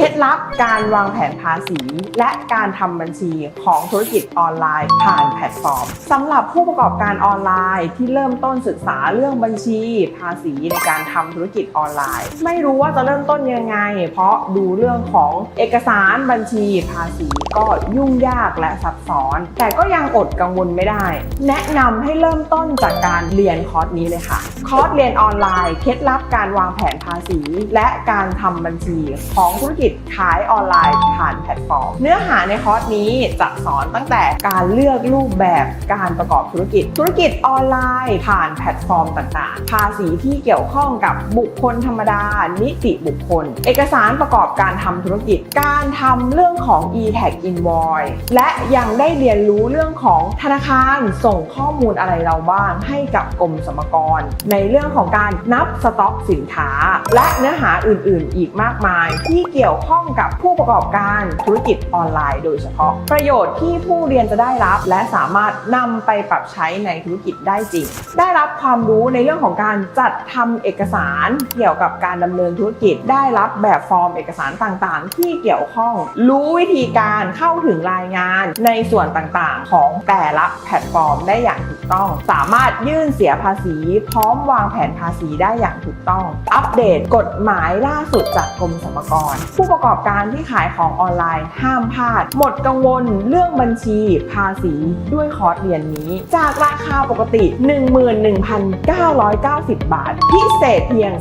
เคล็ดลับการวางแผนภาษี และการทำบัญชีของธุรกิจออนไลน์ผ่านแพลตฟอร์มสำหรับผู้ประกอบการออนไลน์ที่เริ่มต้นศึกษาเรื่องบัญชีภาษีในการทำธุรกิจออนไลน์ ไม่รู้ว่าจะเริ่มต้นยังไง เพราะดูเรื่องของเอกสารบัญชีภาษีก็ยุ่งยากและซับซ้อน แต่ก็ยังอดกังวลไม่ได้ แนะนำให้เริ่มต้นจากการเรียนคอร์สนี้เลยค่ะ คอร์สเรียนออนไลน์เคล็ดลับการวางแผนภาษี และการทำบัญชีของธุรกิจขายออนไลน์ผ่านแพลตฟอร์ม เนื้อหาในคอร์สนี้จะสอนตั้งแต่การเลือกรูปแบบการประกอบธุรกิจ ธุรกิจออนไลน์ผ่านแพลตฟอร์มต่างๆ ภาษีที่เกี่ยวข้องกับบุคคลธรรมดา นิติบุคคล เอกสารประกอบการทำธุรกิจ การทำเรื่องของ e-tag invoice และยังได้เรียนรู้เรื่องของธนาคารส่งข้อมูลอะไรเราบ้างให้กับกรมสรรพากร ในเรื่องของการนับสต็อกสินค้า และเนื้อหาอื่นๆ อีกมากมายที่เกี่ยวข้องกับผู้ประกอบการธุรกิจออนไลน์โดยเฉพาะ ประโยชน์ที่ผู้เรียนจะได้รับ และสามารถนำไปปรับใช้ในธุรกิจได้จริง ได้รับความรู้ในเรื่องของการจัดทำเอกสารเกี่ยวกับการดำเนินธุรกิจ ได้รับแบบฟอร์มเอกสารต่างๆ ที่เกี่ยวข้อง รู้วิธีการเข้าถึงรายงานในส่วนต่างๆ ของแต่ละแพลตฟอร์มได้อย่างถูกต้อง สามารถยื่นเสียภาษี พร้อมวางแผนภาษีได้อย่างถูกต้อง อัปเดตกฎหมายล่าสุดจากกรมสรรพากรผู้ประกอบการที่ขายของออนไลน์ ห้ามพลาด หมดกังวลเรื่องบัญชี ภาษีด้วยคอร์สเรียนนี้ จากราคาปกติ 11,990 บาท พิเศษเพียง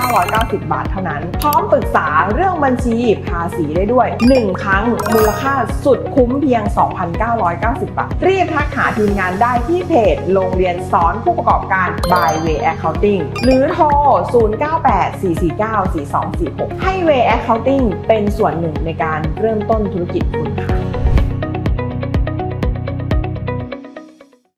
3,990 บาทเท่านั้น พร้อมปรึกษาเรื่องบัญชีภาษีได้ด้วย 1 ครั้งมูลค่าสุดคุ้มเพียง 2,990 บาท รีบทักหาทีมงานได้ที่เพจโรงเรียนสอนผู้ประกอบการ by Way Accounting หรือโทร 0984494246 ให้ Way Accounting เป็นส่วนหนึ่งในการเริ่มต้นธุรกิจคุณค่ะ